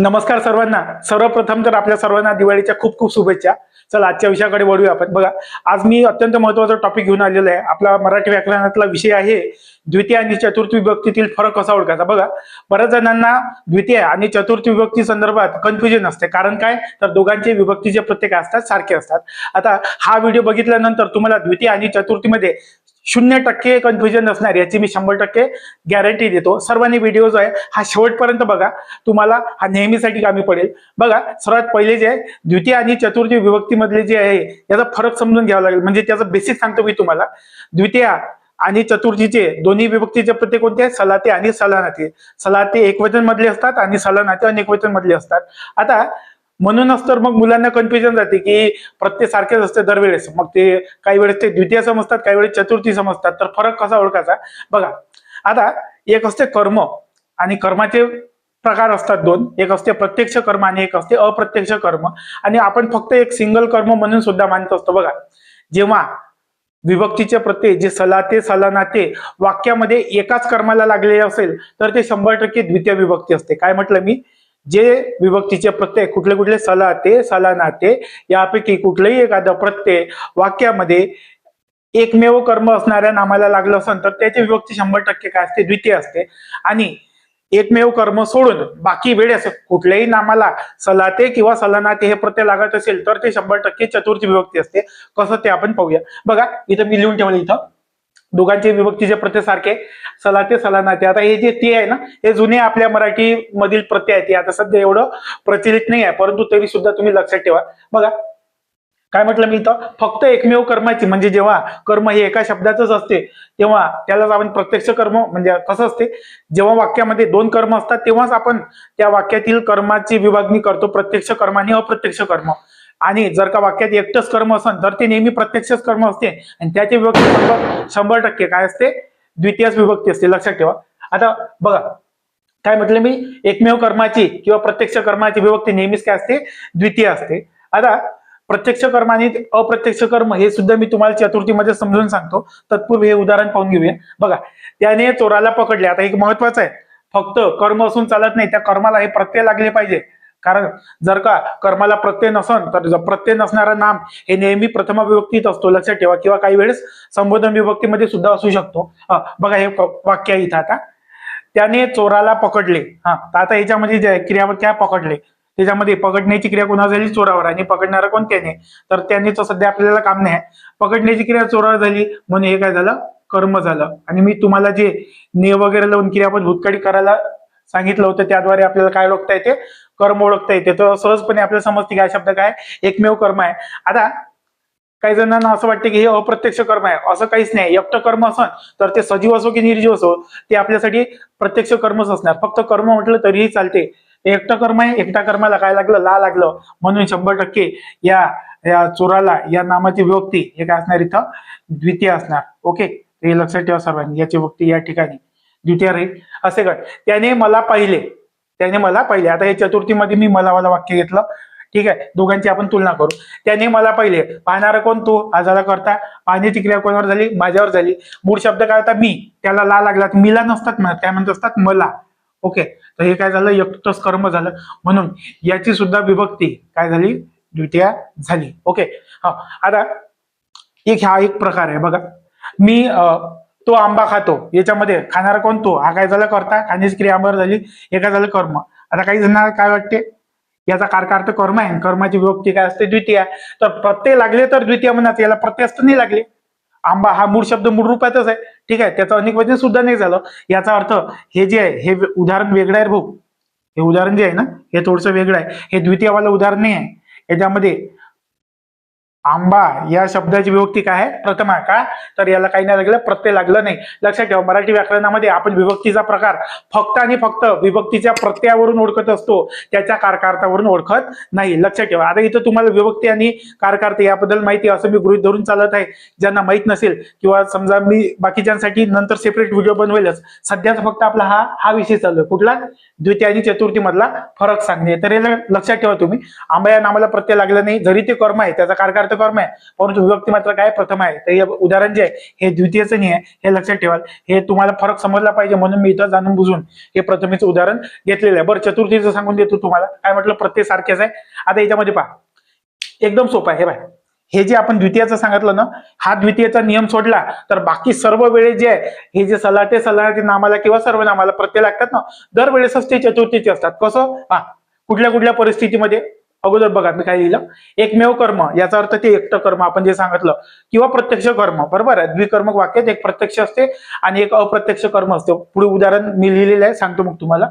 नमस्कार सर्वांना. सर्वप्रथम तर आपल्या सर्वांना दिवाळीच्या खूप खूप शुभेच्छा. चला आजच्या विषयाकडे वळूया आपण. बघा आज मी अत्यंत महत्त्वाचा टॉपिक घेऊन आलेलो आहे. आपला मराठी व्याकरणातला विषय आहे द्वितीय आणि चतुर्थी विभक्तीतील फरक कसा ओळखायचा? बघा बऱ्याच जणांना द्वितीय आणि चतुर्थ विभक्ती संदर्भात कन्फ्युजन असते. कारण काय? तर दोघांचे विभक्तीचे प्रत्येक असतात सारखे असतात. आता हा व्हिडिओ बघितल्यानंतर तुम्हाला द्वितीय आणि चतुर्थीमध्ये शून्य टक्के कन्फ्युजन नसणार याची मी शंभर टक्के गॅरंटी देतो. सर्वांनी व्हिडिओ जो आहे हा शेवटपर्यंत बघा. तुम्हाला हा नेहमीसाठी कामी पडेल. बघा सर्वात पहिले जे आहे द्वितीय आणि चतुर्थी विभक्तीमधले जे आहे याचा फरक समजून घ्यावा लागेल. म्हणजे त्याचं बेसिक सांगतो मी तुम्हाला. द्वितीय आणि चतुर्थीचे दोन्ही विभक्तीचे प्रत्येक कोणते? आहेत सलाते आणि सलानाते. सलाते एकवचन मधले असतात आणि सलानाते अनेकवचन मधले असतात. आता म्हणूनच तर मग मुलांना कन्फ्युजन जाते की प्रत्येक सारखेच असते दरवेळेस. मग ते काही वेळेस ते द्वितीय समजतात काही वेळेस चतुर्थी समजतात. तर फरक कसा ओळखायचा? बघा आता एक असते कर्म आणि कर्माचे प्रकार असतात दोन. एक असते प्रत्यक्ष कर्म आणि एक असते अप्रत्यक्ष कर्म. आणि आपण फक्त एक सिंगल कर्म म्हणून सुद्धा मानत असतो. बघा जेव्हा विभक्तीचे प्रत्यय जे सलाते सलानाते वाक्यामध्ये एकाच कर्माला लागलेले असेल तर ते शंभर टक्के द्वितीय विभक्ती असते. काय म्हटलं मी? जे विभक्तीचे प्रत्यय कुठले कुठले सलाते सलानाते यापैकी कुठलंही एखादं प्रत्यय वाक्यामध्ये एकमेव कर्म असणाऱ्या नामाला लागलं असेल तर त्याची विभक्ती शंभर टक्के काय असते? द्वितीय असते. आणि एकमेव कर्म सोडून बाकी वेळेस कुठल्याही नामाला सलाते किंवा सलानाते हे प्रत्यय लागत असेल तर ते शंभर टक्के चतुर्थी विभक्ती असते. कसं ते आपण पाहूया. बघा इथं मी लिहून ठेवलं इथं. दोघांचे विभक्तीचे प्रत्यय सारखे सलाते सलानाते आता हे जे ते आहे ना हे जुने आपल्या मराठी मधील प्रत्यय आहेत ते. आता सध्या एवढं प्रचलित नाही आहे परंतु तरी सुद्धा तुम्ही लक्षात ठेवा. बघा काय म्हटलं मी तर फक्त एकमेव कर्माची म्हणजे जेव्हा कर्म हे एका शब्दाचंच असते तेव्हा त्यालाच आपण प्रत्यक्ष कर्म म्हणजे कसं असते? जेव्हा वाक्यामध्ये दोन कर्म असतात तेव्हाच आपण त्या वाक्यातील कर्माची विभागणी करतो प्रत्यक्ष कर्म आणि अप्रत्यक्ष कर्म. आणि जर का वाक्यात एकटंच कर्म असेल तर ते नेहमी प्रत्यक्षच कर्म असते. आणि त्याची विभक्ती शंभर शंभर टक्के. काय असते? द्वितीयच विभक्ती असते. लक्षात ठेवा. आता बघा काय म्हटलं मी? एकमेव कर्माची किंवा प्रत्यक्ष कर्माची विभक्ती नेहमीच काय असते? द्वितीय असते. आता प्रत्यक्ष कर्म आणि अप्रत्यक्ष कर्म हे सुद्धा मी तुम्हाला चतुर्थीमध्ये समजून सांगतो. तत्पूर्वी हे उदाहरण पाहून घेऊया. बघा त्याने चोराला पकडले. आता एक महत्वाचं आहे. फक्त कर्म असून चालत नाही. त्या कर्माला हे प्रत्यय लागले पाहिजे. कारण जर का कर्माला प्रत्यय नसन तर प्रत्यय नसणारा नाम हे नेहमी प्रथम विभक्तीत असतो लक्षात ठेवा. किंवा काही वेळेस संबोधन विभक्तीमध्ये सुद्धा असू शकतो. बघा हे वाक्य आहे इथं आता. त्याने चोराला पकडले. हा आता याच्यामध्ये जे काय पकडले. त्याच्यामध्ये पकडण्याची क्रिया कोणा झाली? चोरावर. आणि पकडणारा कोण त्याने? तर त्याने तर सध्या आपल्याला काम नाही. पकडण्याची क्रिया चोरावर झाली. म्हणून हे काय झालं? कर्म झालं. आणि मी तुम्हाला जे ने वगैरे लावून क्रियापद भूतकाळी करायला सांगितलं होतं त्याद्वारे आपल्याला काय ओळखता येते? कर्म ओळखता येते. तर सहजपणे आपल्याला समजते काय शब्द काय? एकमेव कर्म आहे. आता काही जणांना असं वाटतं की हे अप्रत्यक्ष कर्म आहे. असं काहीच नाही. एकटं कर्म असन तर ते सजीव असो की निर्जीव असो ते आपल्यासाठी प्रत्यक्ष कर्मच असणार. फक्त कर्म म्हटलं तरीही चालते. एकटं कर्म आहे एकटा कर्माला काय लागलं? ला लागलं. म्हणून शंभर टक्के या या चोराला या नामाची विभक्ती हे काय असणार इथं? द्वितीय असणार. ओके? हे लक्षात ठेवा सर्वांनी. याची व्यक्ती या ठिकाणी. द्वितीय राहील असे गट त्याने मला पाहिले. त्याने मला पहिले आता हे चतुर्थीमध्ये मी मला वाला वाक्य घेतलं. ठीक आहे? दोघांची आपण तुलना करू. त्याने मला पहिले पाहणारा कोण तो? आजारा झाला करता. पाहण्याची क्रिया कोणावर झाली? माझ्यावर झाली. मूळ शब्द काय होता? मी. त्याला ला लागला. मीला नसतात म्हणत. काय म्हणत असतात? मला. ओके? तर हे काय झालं? एकटच कर्म झालं. म्हणून याची सुद्धा विभक्ती काय झाली? द्वितीय झाली. ओके? हा. आता एक हा एक प्रकार आहे. बघा. मी तो आंबा खातो. याच्यामध्ये खाणारा कोण? तो. हा काय झाला? करता. खाण्याची क्रिया आंबावर झाली. हे काय झालं? कर्म. आता काही जणांना काय वाटते? याचा कारकार्थ कर्म आहे. कर्माची विभक्ती काय असते? द्वितीय तर प्रत्यय लागले तर द्वितीय म्हणत याला प्रत्यय असतं नाही लागले. आंबा हा मूळ शब्द मूळ रूपातच आहे. ठीक आहे? त्याचं अनेक वचन सुद्धा नाही झालं. याचा अर्थ हे जे आहे हे उदाहरण वेगळं आहे भाऊ. हे उदाहरण जे आहे ना हे थोडंसं वेगळं आहे. हे द्वितीयवालं उदाहरण नाही आहे. याच्यामध्ये आंबा या शब्दाची विभक्ती काय आहे? प्रथमा का? तर याला काही नाही लागलं प्रत्यय लागलं नाही. लक्षात ठेवा मराठी व्याकरणामध्ये आपण विभक्तीचा प्रकार फक्त आणि फक्त विभक्तीच्या प्रत्ययावरून ओळखत असतो. त्याच्या कारकार्थावरून ओळखत नाही. लक्षात ठेवा. आता इथं तुम्हाला विभक्ती आणि कारकार्थ याबद्दल माहिती असं मी गृहित धरून चालत आहे. ज्यांना माहीत नसेल किंवा समजा मी बाकीच्यांसाठी नंतर सेपरेट व्हिडिओ बनवेलच सध्याच फक्त आपला हा हा विषय चालू कुठला? द्वितीय आणि चतुर्थी मधला फरक सांगणे. तर याला लक्षात ठेवा तुम्ही. आंबा या नामाला प्रत्यय लागला नाही. जरी ते कर्म आहे त्याचा कारकार घटकर्म आहे. परंतु विभक्ती मात्र काय प्रथम आहे? तर हे उदाहरण जे आहे हे द्वितीयचं नाही आहे हे लक्षात ठेवाल. हे तुम्हाला फरक समजला पाहिजे म्हणून मी इथं जाणून बुजून हे प्रथमेचं उदाहरण घेतलेलं आहे. बरं चतुर्थीचं सांगून देतो तुम्हाला. काय म्हटलं? प्रत्येक सारखेच आहे. आता याच्यामध्ये पहा. एकदम सोपं आहे. हे बाय हे जे आपण द्वितीयाचं सांगितलं ना हा द्वितीयचा नियम सोडला तर बाकी सर्व वेळे जे आहे हे जे सलाटे सलाटे नामाला किंवा सर्व नामाला प्रत्यय लागतात ना दरवेळेसच ते चतुर्थीचे असतात. कसं? हा कुठल्या कुठल्या परिस्थितीमध्ये? अगोदर बघा मी काय लिहिलं? एकमेव कर्म याचा अर्थ ते एकटं कर्म आपण जे सांगितलं किंवा प्रत्यक्ष कर्म बरोबर आहे? द्विकर्मक वाक्यात एक प्रत्यक्ष असते आणि एक अप्रत्यक्ष कर्म असते. पुढे उदाहरण मी लिहिलेलं आहे सांगतो मग तुम्हाला.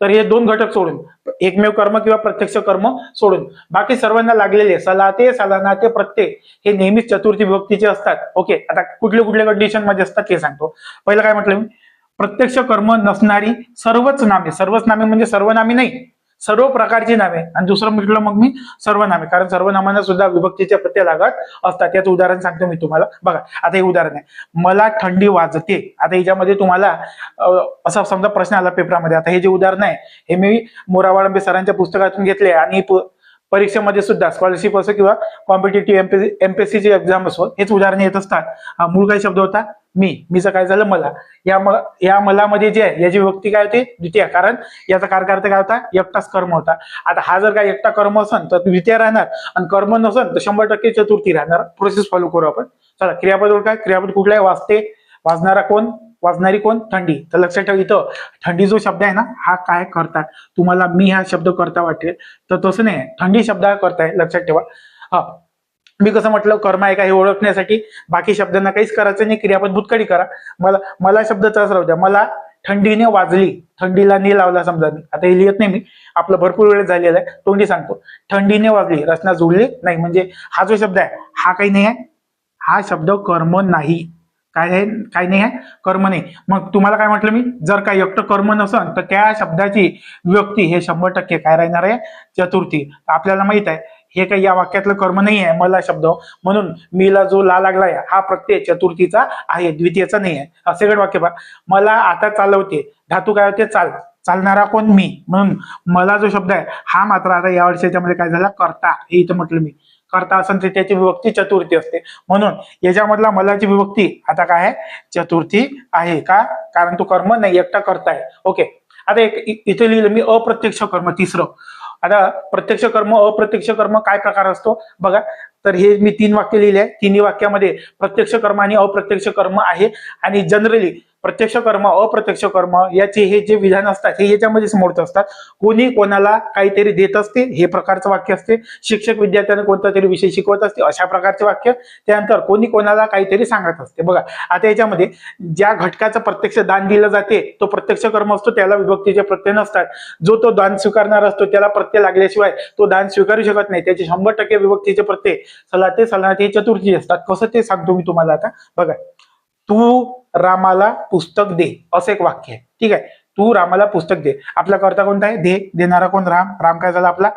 तर हे दोन घटक सोडून एकमेव कर्म किंवा प्रत्यक्ष कर्म सोडून. बाकी सर्वांना लागलेले सलाते सलानाते प्रत्यय हे नेहमीच चतुर्थी विभक्तीचे असतात. ओके आता कुठले कुठल्या कंडिशनमध्ये असतात ते सांगतो. पहिलं काय म्हटलं मी? प्रत्यक्ष कर्म नसणारी सर्वच नामे सर्वच नामे म्हणजे सर्वनामी नाही. सर्व प्रकारची नावे. आणि दुसरं म्हटलं मग मी सर्वनामे कारण सर्वनामांना सुद्धा विभक्तीच्या प्रत्यय लागत असतात. याचं उदाहरण सांगतो मी तुम्हाला. बघा आता हे उदाहरण आहे. मला थंडी वाजते. आता याच्यामध्ये तुम्हाला असा समजा प्रश्न आला पेपरामध्ये. आता हे जे उदाहरण आहे हे मी मोरावाळंबे सरांच्या पुस्तकातून घेतले आणि प- परीक्षेमध्ये सुद्धा स्कॉलरशिप असो किंवा कॉम्पिटेटिव्ह एमपीसी एमपीएससीची एक्झाम असो हेच उदाहरण येत असतात. हा मूळ काही शब्द होता? मी मीचं काय झालं? मला. या म या मलामध्ये जे आहे याची व्यक्ती काय होते? द्वितीय. कारण याचा कारकार्थ काय होता? एकटाच कर्म होता. आता हा जर काय एकटा कर्म असेल तर द्वितीय राहणार. आणि कर्म नसेल तर शंभर टक्के चतुर्थी राहणार. प्रोसेस फॉलो करू आपण. चला क्रियापद काय क्रियापद कुठला आहे वाचते. वाजणारा कोण? वाजणारी कोण? थंडी. तर लक्षात ठेवा इथं थंडी जो शब्द आहे ना हा काय करतात? तुम्हाला मी हा शब्द करता वाटेल. तर तसं नाही. थंडी शब्द हा करताय. लक्षात ठेवा. हा. मी कसं म्हटलं कर्म आहे का हे ओळखण्यासाठी? बाकी शब्दांना काहीच करायचं नाही क्रियापद भूतकडी करा. मला मला शब्द तसाच राहू द्या. मला थंडीने वाजली थंडीला नी लावला समजा मी. आता हे लिहित नाही मी. आपलं भरपूर वेळ झालेला आहे. तोंडी सांगतो. थंडीने वाजली रचना जुळली नाही. म्हणजे हा जो शब्द आहे हा काही नाही आहे. हा शब्द कर्म नाही. काय आहे काय नाही आहे? कर्म नाही. मग तुम्हाला काय म्हटलं मी? जर काय एकटं कर्म नसन तर त्या शब्दाची व्यक्ती हे शंभर टक्के काय राहणार आहे? चतुर्थी. आपल्याला माहीत आहे हे काही या वाक्यातलं कर्म नाही आहे मला शब्द. म्हणून मीला जो ला लागलाय हा प्रत्यय चतुर्थीचा आहे द्वितीयचा नाही आहे. असे गड वाक्य पहा. मला आता चालवते. धातू काय होते? चाल. चालणारा कोण? मी. म्हणून मला जो शब्द आहे हा मात्र आता या वर्षाच्या मध्ये काय झाला? करता. हे इथं म्हटलं मी. करता असेल तर त्याची विभक्ती चतुर्थी असते. म्हणून याच्यामधला मलाची विभक्ती आता काय आहे? चतुर्थी आहे का? कारण तो कर्म नाही एकटा करताय. ओके आता एक इथे लिहिलं मी अप्रत्यक्ष कर्म तिसरं. आता प्रत्यक्ष कर्म अप्रत्यक्ष कर्म काय प्रकार असतो? बघा तर हे मी तीन वाक्य लिहिले आहे. तिन्ही वाक्यामध्ये प्रत्यक्ष कर्म आणि अप्रत्यक्ष कर्म आहे. आणि जनरली प्रत्यक्ष कर्म अप्रत्यक्ष कर्म याचे हे जे विधान असतात हे याच्यामध्येच मोडत असतात. कोणी कोणाला काहीतरी देत असते हे प्रकारचं वाक्य असते. शिक्षक विद्यार्थ्यांना कोणता तरी विषय शिकवत असते अशा प्रकारचे वाक्य. त्यानंतर कोणी कोणाला काहीतरी सांगत असते. बघा आता याच्यामध्ये ज्या घटकाचं प्रत्यक्ष दान दिलं जाते तो प्रत्यक्ष कर्म असतो त्याला विभक्तीचे प्रत्यय नसतात. जो तो दान स्वीकारणार असतो त्याला प्रत्यय लागल्याशिवाय तो दान स्वीकारू शकत नाही. त्याचे शंभर टक्के विभक्तीचे प्रत्यय सलाते सलाते चतुर्थी असतात. कसं ते सांगतो मी तुम्हाला आता. बघा तू रामाला पुस्तक दे असं एक वाक्य आहे. ठीक आहे? तू रामाला पुस्तक दे. आपला करता कोणता आहे? दे. देणारा कोण? राम. राम काय झाला आपला?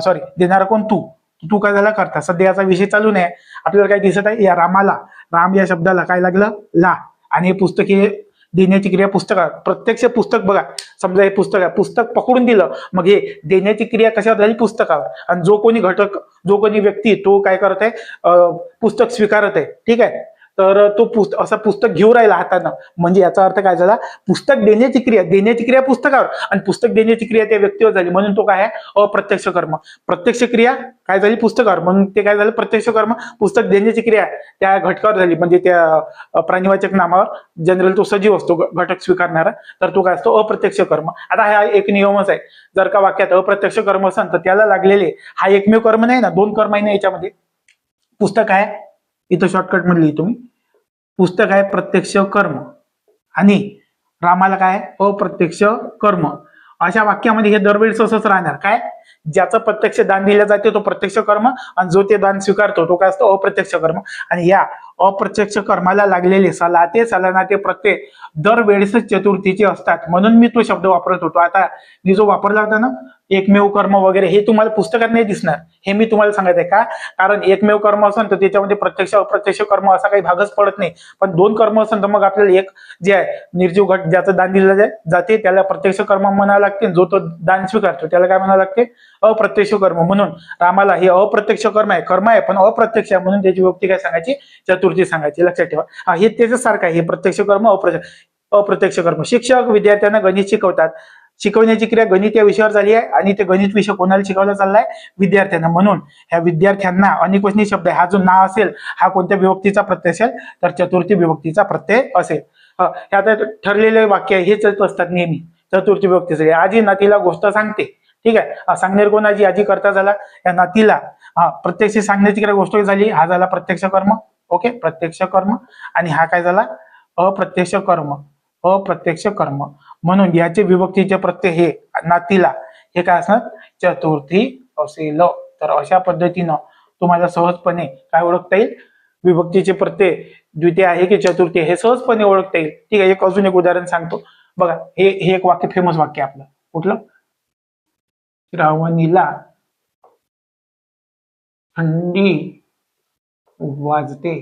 सॉरी देणारा कोण? तू. तू काय झाला? करता. सध्या याचा विषय चालू नाही आपल्याला काय दिसत आहे? या रामाला. राम या शब्दाला काय लागलं? ला. आणि हे पुस्तक हे देण्याची क्रिया पुस्तकात प्रत्यक्ष पुस्तक बघा. समजा हे पुस्तक आहे. पुस्तक पकडून दिलं. मग हे देण्याची क्रिया कशावर झाली? पुस्तकावर. आणि जो कोणी घटक जो कोणी व्यक्ती तो काय करत आहे? पुस्तक स्वीकारत आहे. ठीक आहे? तर तो पुस्त असं पुस्तक घेऊन राहिला हातानं. म्हणजे याचा अर्थ काय झाला? पुस्तक देण्याची क्रिया देण्याची क्रिया पुस्तकावर. आणि पुस्तक देण्याची क्रिया त्या व्यक्तीवर झाली. म्हणून तो काय आहे? अप्रत्यक्ष कर्म. प्रत्यक्ष क्रिया काय झाली? पुस्तकावर. म्हणून ते काय झालं? प्रत्यक्ष कर्म. पुस्तक देण्याची क्रिया त्या घटकावर झाली. म्हणजे त्या प्राणीवाचक नामावर जनरल तो सजीव असतो घटक स्वीकारणारा. तर तो काय असतो? अप्रत्यक्ष कर्म. आता हा एक नियमच आहे. जर का वाक्यात अप्रत्यक्ष कर्म असेल तर त्याला लागलेले हा एकमेव कर्म नाही ना? दोन कर्म आहे ना याच्यामध्ये? पुस्तक आहे. इथं शॉर्टकट म्हणली तुम्ही पुस्तक आहे प्रत्यक्ष कर्म. आणि रामाला काय? अप्रत्यक्ष कर्म. अशा वाक्यामध्ये हे दरवेळेस असंच राहणार. काय? ज्याचं प्रत्यक्ष दान दिलं जाते तो प्रत्यक्ष कर्म आणि जो ते दान स्वीकारतो तो काय असतो? अप्रत्यक्ष कर्म. आणि या अप्रत्यक्ष कर्माला लागलेले सलाते सलानाते प्रत्यय दरवेळेस चतुर्थीचे असतात. म्हणून मी तो शब्द वापरत होतो. आता मी जो वापरला होता ना एकमेव कर्म वगैरे हे तुम्हाला पुस्तकात नाही दिसणार. हे मी तुम्हाला सांगत आहे का? कारण एकमेव कर्म असेल तर त्याच्यामध्ये प्रत्यक्ष अप्रत्यक्ष कर्म असा काही भागच पडत नाही. पण दोन कर्म असेल तर मग आपल्याला एक जे आहे निर्जीव घट ज्याचं दान दिलं जाय- जाते त्याला प्रत्यक्ष कर्म म्हणावं लागते जो तो दान स्वीकारतो त्याला काय म्हणावं लागते? अप्रत्यक्ष कर्म म्हणून. रामाला हे अप्रत्यक्ष कर्म आहे. कर्म आहे पण अप्रत्यक्ष आहे म्हणून त्याची व्यक्ती काय सांगायची? चतुर्थी सांगायची. लक्षात ठेवा. हे त्याचं सारखं आहे. हे प्रत्यक्ष कर्म अप्रत्यक्ष अप्रत्यक्ष कर्म. शिक्षक विद्यार्थ्यांना गणित शिकवतात. शिकवण्याची क्रिया गणित या विषयावर झाली आहे आणि ते गणित विषय कोणाला शिकवला चाललाय? विद्यार्थ्यांना. म्हणून ह्या विद्यार्थ्यांना अनेकवचनी शब्द आहे. हा जो ना असेल हा कोणत्या विभक्तीचा प्रत्यय असेल? तर चतुर्थी विभक्तीचा प्रत्यय असेल. आता ठरलेले वाक्य आहे, हेच असतात नेहमी. चतुर्थी विभक्तीचे आजी नातीला गोष्ट सांगते. ठीक आहे? अ, कोण आजी आजी करता झाला या नातीला. हा प्रत्यक्ष सांगण्याची काय गोष्ट झाली? हा झाला प्रत्यक्ष कर्म. ओके? प्रत्यक्ष कर्म. आणि हा काय झाला? अप्रत्यक्ष कर्म. अप्रत्यक्ष कर्म. म्हणून याचे विभक्तीचे प्रत्यय हे नातीला. हे काय असणार? चतुर्थी असेल. तर अशा पद्धतीनं तुम्हाला सहजपणे काय ओळखता येईल? विभक्तीचे प्रत्यय द्वितीय आहे की चतुर्थी हे सहजपणे ओळखता येईल. ठीक आहे एक अजून एक उदाहरण सांगतो. बघा हे हे एक वाक्य फेमस वाक्य आपलं. कुठलं? श्रावणीला थंडी वाजते.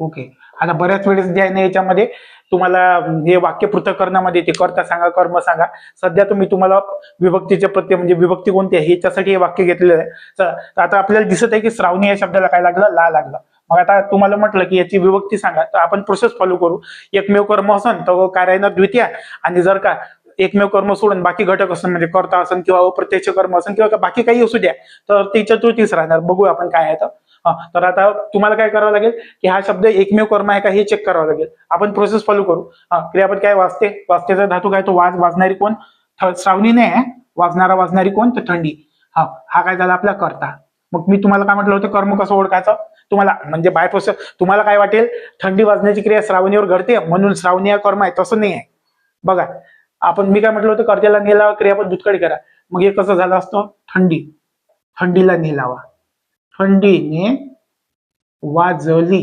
ओके आता बऱ्याच वेळेस जे आहे ना याच्यामध्ये तुम्हाला हे वाक्य पृथक्करणामध्ये ते करता सांगा कर्म सांगा. सध्या तुम्ही तुम्हाला विभक्तीचे प्रत्यय म्हणजे विभक्ती कोणती आहे याच्यासाठी हे वाक्य घेतलेलं आहे. तर आता आपल्याला दिसत आहे की श्रावणी या शब्दाला काय लागलं? ला लागलं. मग आता तुम्हाला म्हटलं की याची विभक्ती सांगा. तर आपण प्रोसेस फॉलो करू. एकमेव कर्म असन तर काय राहणार द्वितीय. आणि जर का एकमेव कर्म सोडून बाकी घटक असन म्हणजे करता असन किंवा अप्रत्यक्ष कर्म असन किंवा बाकी काही असू द्या तर ती चतुर्थीच राहणार. बघू आपण काय आहे तर. आता तुम्हाला काय करावं लागेल? की हा शब्द एकमेव कर्म आहे का हे चेक करावं लागेल. आपण प्रोसेस फॉलो करू. हा क्रियापद काय वाचते? वाचतेचा धातू काय? तो वाज वाजणारी कोण? श्रावणी नाही आहे वाजणारा वाजणारी कोण? तर थंडी. हा हा काय झाला? आपला कर्ता. मग मी तुम्हाला काय म्हटलं होतं? कर्म कसं ओळखायचं? तुम्हाला म्हणजे बाय प्रोसेस तुम्हाला काय वाटेल? थंडी वाजण्याची क्रिया श्रावणीवर घडते. म्हणून श्रावणी हा कर्म आहे. तसं नाही आहे. बघा आपण मी काय म्हटलं होतं कर्त्याला नेलावा क्रियापद दुष्काळी करा. मग हे कसं झालं असतं? थंडी. थंडीला नेलावा थंडीने वाजली.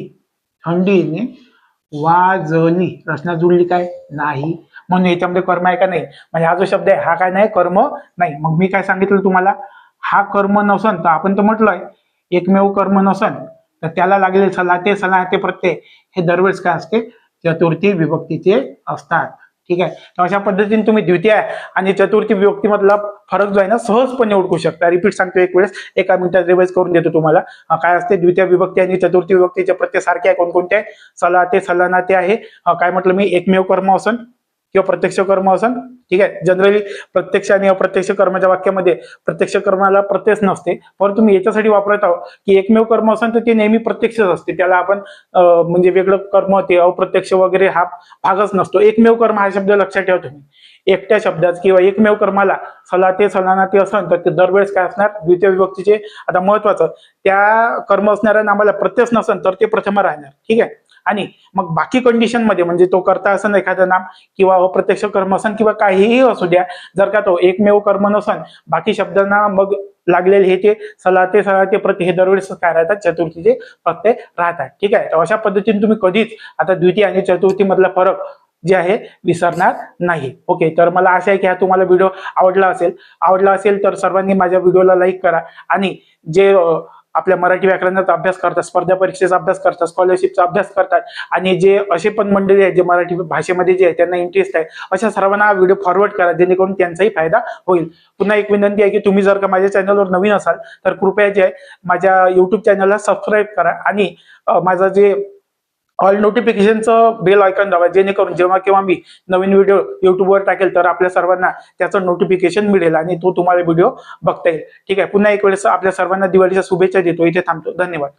थंडीने वाजली. रचना जुळली काय? नाही. म्हणून याच्यामध्ये कर्म आहे का नाही? म्हणजे हा जो शब्द आहे हा काय नाही कर्म नाही. मग मी काय सांगितलं तुम्हाला? हा कर्म नसन तर आपण तर म्हटलंय एकमेव कर्म नसन तर त्याला लागलेले सलाते सलाते प्रत्यय. हे दरवेळेस काय असते? चतुर्थी विभक्तीचे असतात. ठीक आहे? तर अशा पद्धतीने तुम्ही द्वितीय आणि चतुर्थी विभक्तीमधला फरक जो आहे ना सहजपणे ओळखू शकता. रिपीट सांगतो एक वेळेस एका मिनिटात रिवाइज करून देतो तुम्हाला. काय असते? द्वितीय विभक्ती आणि चतुर्थी विभक्तीचे प्रत्यय सारखे आहे कोणकोणते? आहे सलाते सलानाते आहे. काय म्हटलं मी? एकमेव कर्म असन किंवा प्रत्यक्ष कर्म असन ठीक आहे? जनरली प्रत्यक्ष आणि अप्रत्यक्ष कर्माच्या वाक्यामध्ये प्रत्यक्ष कर्माला प्रत्ययच नसते. परंतु मी याच्यासाठी वापरत आहोत की एकमेव कर्म असेल तर ते नेहमी प्रत्यक्षच असते. त्याला आपण म्हणजे वेगळं कर्म ते अप्रत्यक्ष वगैरे हा भागच नसतो. एकमेव कर्म हा शब्द लक्षात ठेवा तुम्ही. एकट्या शब्दात किंवा एकमेव कर्माला सलाते सलानाते असन तर ते दरवेळेस काय असणार? द्वितीय विभक्तीचे आता महत्वाचं त्या कर्म असणाऱ्या नामाला प्रत्ययच नसेल तर ते प्रथम राहणार. ठीक आहे? आणि मग बाकी कंडिशनमध्ये म्हणजे तो करता असन एखादं नाम किंवा अप्रत्यक्ष कर्म असन किंवा काहीही असू द्या जर का तो एकमेव कर्म नसन बाकी शब्दांना मग लागलेले हे ते सलाते सलाते प्रति हे दरवेळेस काय राहतात? चतुर्थीचे प्रत्यय राहतात. ठीक आहे? तर अशा पद्धतीने तुम्ही कधीच आता द्वितीय आणि चतुर्थी मधला फरक जे आहे विसरणार नाही. ओके? तर मला आशा आहे की हा तुम्हाला व्हिडिओ आवडला असेल. आवडला असेल तर सर्वांनी माझ्या व्हिडिओला लाईक करा. आणि जे आपल्या मराठी व्याकरणाचा अभ्यास करतात स्पर्धा परीक्षेचा अभ्यास करतात स्कॉलरशिपचा अभ्यास करतात आणि जे असे पण मंडळी आहेत जे मराठी भाषेमध्ये जे आहे त्यांना इंटरेस्ट आहे अशा सर्वांना व्हिडिओ फॉरवर्ड करा जेणेकरून त्यांचाही फायदा होईल. पुन्हा एक विनंती आहे की तुम्ही जर का माझ्या चॅनलवर नवीन असाल तर कृपया जे आहे माझ्या युट्यूब चॅनलला सबस्क्राईब करा आणि माझा माझं जे ऑल नोटिफिकेशनचं बेल आयकॉन दाबा जेणेकरून जेव्हा केव्हा मी नवीन व्हिडिओ युट्यूबवर टाकेल तर आपल्या सर्वांना त्याचं नोटिफिकेशन मिळेल आणि तो तुम्हाला व्हिडिओ बघता येईल. ठीक आहे पुन्हा एक वेळेस आपल्या सर्वांना दिवाळीच्या शुभेच्छा देतो. इथे थांबतो. धन्यवाद.